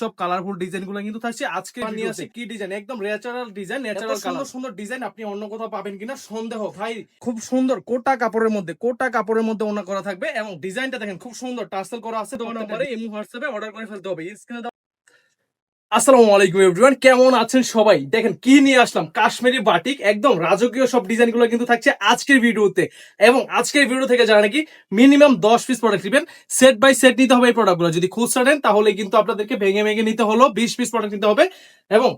সব কালারফুল ডিজাইনগুলো কিন্তু থাকছে। আজকে নিয়ে আসে কি ডিজাইন একদম ন্যাচারাল ডিজাইন ন্যাচারাল সুন্দর সুন্দর ডিজাইন আপনি অন্য কোথাও পাবেন কিনা সন্দেহ। ভাই খুব সুন্দর কোটা কাপড়ের মধ্যে কোটা কাপড়ের মধ্যে অন্য করা থাকবে এবং ডিজাইনটা দেখেন খুব সুন্দর। টার্সেল করা আছে তোমার নাম্বারে হোয়াটসঅ্যাপে অর্ডার করে ফেলতে হবে। স্ক্রিনে আসসালামু আলাইকুম এভরিওয়ান কেমন আছেন সবাই? দেখেন কি নিয়ে আসলাম? কাশ্মীরি বাটিক, একদম রাজকীয় সব ডিজাইনগুলো কিন্তু থাকছে আজকের ভিডিওতে। এবং আজকের ভিডিও থেকে যারা নাকি মিনিমাম দশ পিস প্রোডাক্ট নেবেন সেট বাই সেট নিতে হবে এই প্রোডাক্টগুলো যদি খুচরা নেন, তাহলে কিন্তু আপনাদেরকে ভেঙে ভেঙে নিতে হলো, বিশ পিস প্রোডাক্ট নিতে হবে। এবং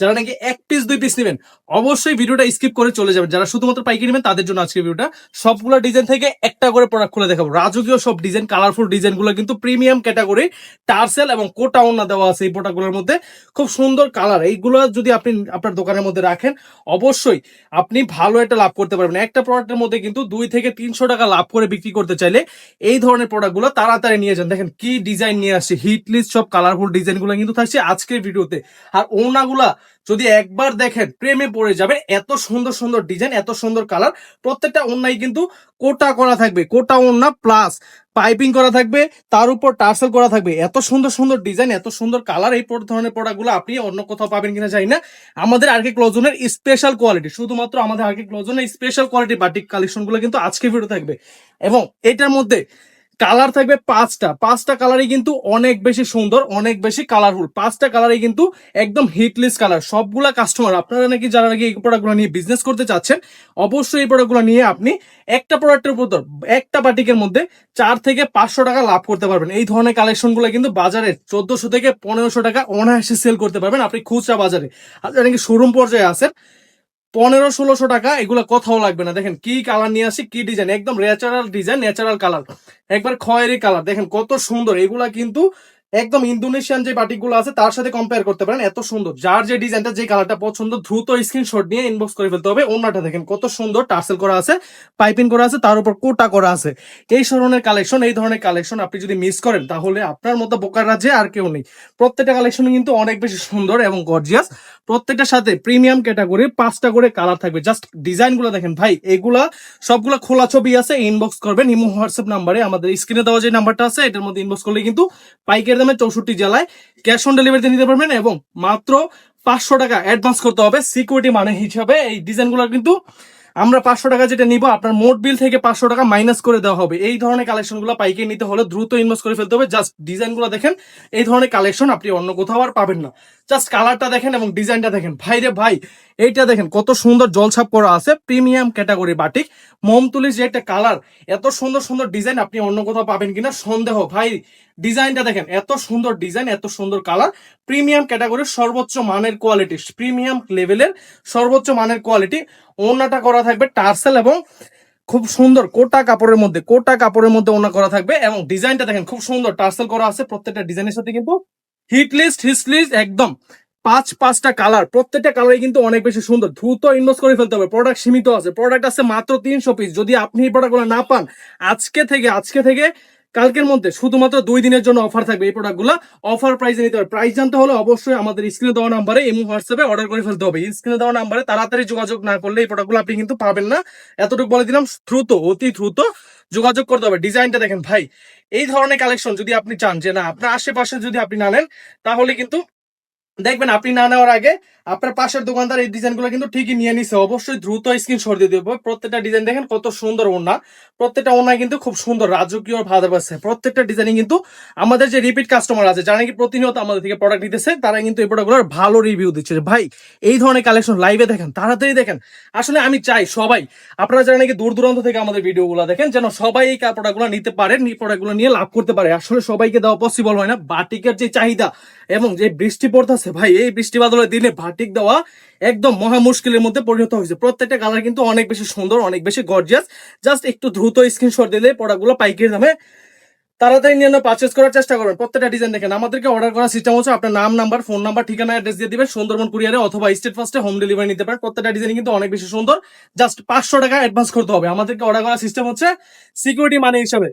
যারা নাকি এক পিস দুই পিস নেবেন, অবশ্যই ভিডিওটা স্কিপ করে চলে যাবেন। যারা শুধুমাত্র পাইকারি নেবেন, তাদের জন্য আজকের ভিডিওটা সবগুলো ডিজাইন থেকে একটা করে প্রোডাক্ট খুলে দেখাবো। রাজকীয় সব ডিজাইন কালারফুল ডিজাইনগুলো কিন্তু প্রিমিয়াম ক্যাটাগরি টার্সেল এবং কোটা ওনা দেওয়া আছে এই প্রোডাক্টগুলোর মধ্যে। খুব সুন্দর কালার এইগুলো যদি আপনি আপনার দোকানের মধ্যে রাখেন, অবশ্যই আপনি ভালো একটা লাভ করতে পারবেন। একটা প্রোডাক্টের মধ্যে কিন্তু দুই থেকে তিনশো টাকা লাভ করে বিক্রি করতে চাইলে এই ধরনের প্রোডাক্টগুলো তাড়াতাড়ি নিয়ে যান। দেখেন কি ডিজাইন নিয়ে আসছে হিট লিস্ট সব কালারফুল ডিজাইনগুলো কিন্তু থাকছে আজকের ভিডিওতে আর ওনাগুলা যদি একবার দেখেন প্রেমে পড়ে যাবে এত সুন্দর সুন্দর ডিজাইন এত সুন্দর কালার প্রত্যেকটা ওনাই কিন্তু কোটা করা থাকবে। কোটা ওনা প্লাস পাইপিং করা থাকবে, তার উপর টার্সেল করা থাকবে। এত সুন্দর সুন্দর ডিজাইন এত সুন্দর কালার এই ধরনের প্রোডাক্টগুলো আপনি অন্য কোথাও পাবেন কিনা জানি না। আমাদের আরকে ক্লোজনের স্পেশাল কোয়ালিটি শুধুমাত্র আমাদের আরকে ক্লোজনের স্পেশাল কোয়ালিটি বাটিক কালেকশনগুলো কিন্তু আজকে ভিডিও থাকবে। এবং এটার মধ্যে কালার থাকবে পাঁচটা। পাঁচটা কালারই কিন্তু অনেক বেশি সুন্দর, অনেক বেশি কালারফুল পাঁচটা কালারই কিন্তু একদম হিটলেস কালার সবগুলা কাস্টমার আপনারা নাকি যারা নাকি এই প্রোডাক্টগুলো নিয়ে বিজনেস করতে চাচ্ছেন, অবশ্যই এই প্রোডাক্টগুলো নিয়ে আপনি একটা প্রোডাক্টের উপর একটা বাটিকের মধ্যে চার থেকে পাঁচশো টাকা লাভ করতে পারবেন। এই ধরনের কালেকশনগুলো কিন্তু বাজারে চোদ্দশো থেকে পনেরোশো টাকা অনায়াসে সেল করতে পারবেন আপনি খুচরা বাজারে। যারা নাকি শোরুম পর্যায়ে আছেন পনেরো, ষোলোশো টাকা, এগুলো কোথাও লাগবে না। দেখেন কি কালার নিয়ে আসি, কি ডিজাইন একদম ন্যাচারাল ডিজাইন ন্যাচারাল কালার একবার খয়েরি কালার দেখেন কত সুন্দর। এগুলা কিন্তু একদম ইন্দোনেশিয়ান যে বাটিকগুলো আছে, তার সাথে কম্পেয়ার করতে পারেন। এত সুন্দর। যার যে ডিজাইনটা যে কালারটা পছন্দ, দ্রুত স্ক্রিনশট নিয়ে ইনবক্স করে ফেলতে হবে। অন্যটা দেখেন, কত সুন্দর টার্সেল করা আছে পাইপিং করা আছে, তার উপর কোটা করা আছে। এই ধরনের কালেকশন এই ধরনের কালেকশন আপনি যদি মিস করেন, তাহলে আপনার মতো বোকার রাজ্যে আর কেউ নেই। প্রত্যেকটা কালেকশন কিন্তু অনেক বেশি সুন্দর এবং গর্জিয়াস প্রত্যেকটার সাথে প্রিমিয়াম ক্যাটাগরি পাঁচটা করে কালার থাকবে। জাস্ট ডিজাইনগুলো দেখেন, ভাই, এগুলা, সবগুলা খোলা ছবি আছে ইনবক্স করবেন। ইমো হোয়াটসঅ্যাপ নাম্বারে আমাদের স্ক্রিনে দেওয়া যে নাম্বারটা আছে, এটার মধ্যে ইনবক্স করলে কিন্তু পাইকারি দামে চৌষট্টি জেলায় ক্যাশ অন ডেলিভারিতে নিতে পারবেন এবং মাত্র পাঁচশো টাকা অ্যাডভান্স করতে হবে সিকিউরিটি মানে হিসাবে এই ডিজাইনগুলো কিন্তু আমরা পাঁচশো টাকা যেটা নিব, আপনার মোট বিল থেকে পাঁচশো টাকা মাইনাস করে দেওয়া হবে। এই ধরনের কালেকশনগুলো পাইকে নিতে হলে দ্রুত ইনভেস্ট করে ফেলতে হবে। জাস্ট ডিজাইনগুলো দেখেন, এই ধরনের কালেকশন আপনি অন্য কোথাও আর পাবেন না। জাস্ট কালারটা দেখেন এবং ডিজাইনটা দেখেন। ভাই রে ভাই, এইটা দেখেন, কত সুন্দর জলছাপ করা আছে প্রিমিয়াম ক্যাটাগরি বাটিক মোমতুলির যে একটা কালার এত সুন্দর সুন্দর ডিজাইন আপনি অন্য কোথাও পাবেন কিনা সন্দেহ। ভাই ডিজাইনটা দেখেন, এত সুন্দর ডিজাইন এত সুন্দর কালার প্রিমিয়াম ক্যাটাগরির সর্বোচ্চ মানের কোয়ালিটি প্রিমিয়াম লেভেলের সর্বোচ্চ মানের কোয়ালিটি ওনাটা করা থাকবে টার্সেল এবং খুব সুন্দর কোটা কাপড়ের মধ্যে, কোটা কাপড়ের মধ্যে ওনা করা থাকবে এবং ডিজাইনটা দেখেন খুব সুন্দর, টার্সেল করা আছে, প্রত্যেকটা ডিজাইনের সাথে কিন্তু হিট লিস্ট হিট লিস্ট একদম পাঁচ, পাঁচটা কালার প্রত্যেকটা কালারই কিন্তু অনেক বেশি সুন্দর, দ্রুত ইনভেস্ট করে ফেলতে হবে প্রোডাক্ট সীমিত আছে প্রোডাক্ট আছে মাত্র তিনশো পিস যদি আপনি এই প্রোডাক্টগুলো না পান, আজকে থেকে আজকে থেকে কালকের মধ্যে শুধুমাত্র দুই দিনের জন্য অফার থাকবে এই প্রোডাক্টগুলো অফার প্রাইসে নিতে হবে। প্রাইস জানতে হলে অবশ্যই আমাদের স্ক্রিনে দেওয়া নাম্বারে এমনি হোয়াটসঅ্যাপে অর্ডার করে ফেলতে হবে। স্ক্রিনে দেওয়া নাম্বারে তাড়াতাড়ি যোগাযোগ না করলে এই প্রোডাক্টগুলো আপনি কিন্তু পাবেন না। এতটুকু বলে দিলাম, দ্রুত, অতি দ্রুত যোগাযোগ করতে হবে। ডিজাইনটা দেখেন ভাই, এই ধরনের কালেকশন যদি আপনি চান যে না, আপনার আশেপাশে যদি আপনি না নেন, তাহলে কিন্তু দেখবেন আপনি না নেওয়ার আগে আপনার পাশের দোকানদার এই ডিজাইনগুলো কিন্তু ঠিকই নিয়ে নিছে। অবশ্যই দ্রুত স্ক্রিনশট দিয়ে দেবো। প্রত্যেকটা ডিজাইন দেখেন কত সুন্দর ওনা প্রত্যেকটা ওনা কিন্তু খুব সুন্দর, রাজকীয় ভাবে আছে প্রত্যেকটা ডিজাইনিং কিন্তু আমাদের যে রিপিট কাস্টমার আছে, যারা নাকি প্রতিনিয়ত আমাদের থেকে প্রোডাক্ট নিতেছে তারা কিন্তু এই প্রোডাক্টগুলোর ভালো রিভিউ দিচ্ছে। ভাই, এই ধরনের কালেকশন লাইভে দেখেন, তাড়াতাড়ি দেখেন। আসলে আমি চাই সবাই, আপনারা যারা নাকি দূর দূরান্ত থেকে আমাদের ভিডিওগুলো দেখেন, যেন সবাই এই প্রোডাক্টগুলো নিতে পারেন এই প্রোডাক্টগুলো নিয়ে লাভ করতে পারে। আসলে সবাইকে দেওয়া পসিবল হয় না। বাটিকের যে চাহিদা এবং যে বৃষ্টি পড়তেছে ভাই, এই বৃষ্টি বাদলের দিনে ভাটিক দেওয়া একদম মহা মুশকিলের মধ্যে পরিণত হয়েছে। প্রত্যেকটা কালার কিন্তু অনেক বেশি সুন্দর, অনেক বেশি গর্জিয়াস জাস্ট একটু দ্রুত স্ক্রিনশট দিলে প্রোডাক্টগুলো পাইকারি দামে তাড়াতাড়ি নিয়ে পারচেস করার চেষ্টা করবেন। প্রত্যেকটা ডিজাইন দেখেন। আমাদেরকে অর্ডার করার সিস্টেম হচ্ছে আপনার নাম নাম্বার ফোন নাম্বার ঠিকানা অ্যাড্রেস দিয়ে দিবেন। সুন্দরবন কুরিয়ারে অথবা স্টেট ফার্স্টে হোম ডেলিভারি নিতে পারেন। প্রত্যেকটা ডিজাইন কিন্তু অনেক বেশি সুন্দর। জাস্ট পাঁচশো টাকা অ্যাডভান্স করতে হবে। আমাদেরকে অর্ডার করার সিস্টেম হচ্ছে সিকিউরিটি মানি হিসাবে।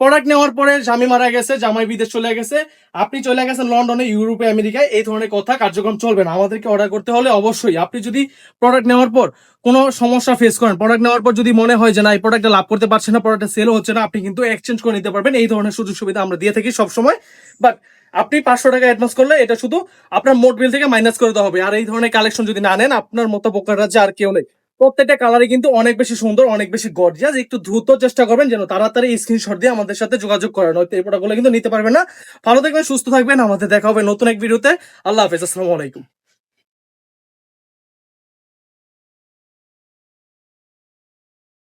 প্রোডাক্ট নেওয়ার পরে স্বামী মারা গেছে, জামাই বিদেশ চলে গেছে। আপনি চলে গেছেন লন্ডনে, ইউরোপে, আমেরিকায়, এই ধরনের কথা, কার্যক্রম চলবে না। আমাদেরকে অর্ডার করতে হলে অবশ্যই আপনি যদি প্রোডাক্ট নেওয়ার পর কোনো সমস্যা ফেস করেন প্রোডাক্ট নেওয়ার পর যদি মনে হয় যে না, এই প্রোডাক্টটা লাভ করতে পারছেন না প্রোডাক্টটা সেল হচ্ছে না, আপনি কিন্তু এক্সচেঞ্জ করে নিতে পারবেন। এই ধরনের সুযোগ সুবিধা আমরা দিয়ে থাকি সবসময়। বাট আপনি পাঁচশো টাকা অ্যাডভান্স করলে এটা শুধু আপনার মোট বিল থেকে মাইনাস করে দেওয়া হবে। আর এই ধরনের কালেকশন যদি না নেন, আপনার মতো বোকাররা যে আর কেউ নেই। প্রত্যেকটা কালারই কিন্তু অনেক বেশি সুন্দর, অনেক বেশি গর্জিয়াস একটু দ্রুত চেষ্টা করবেন যেন তাড়াতাড়ি স্ক্রিনশট দিয়ে আমাদের সাথে যোগাযোগ করেন। হয়তো এই প্রোডাক্টগুলো কিন্তু নিতে পারবেন না। ভালো থাকবেন, সুস্থ থাকবেন। আমাদের দেখা হবে নতুন এক ভিডিওতে আল্লাহ হাফেজ, আসসালামু আলাইকুম।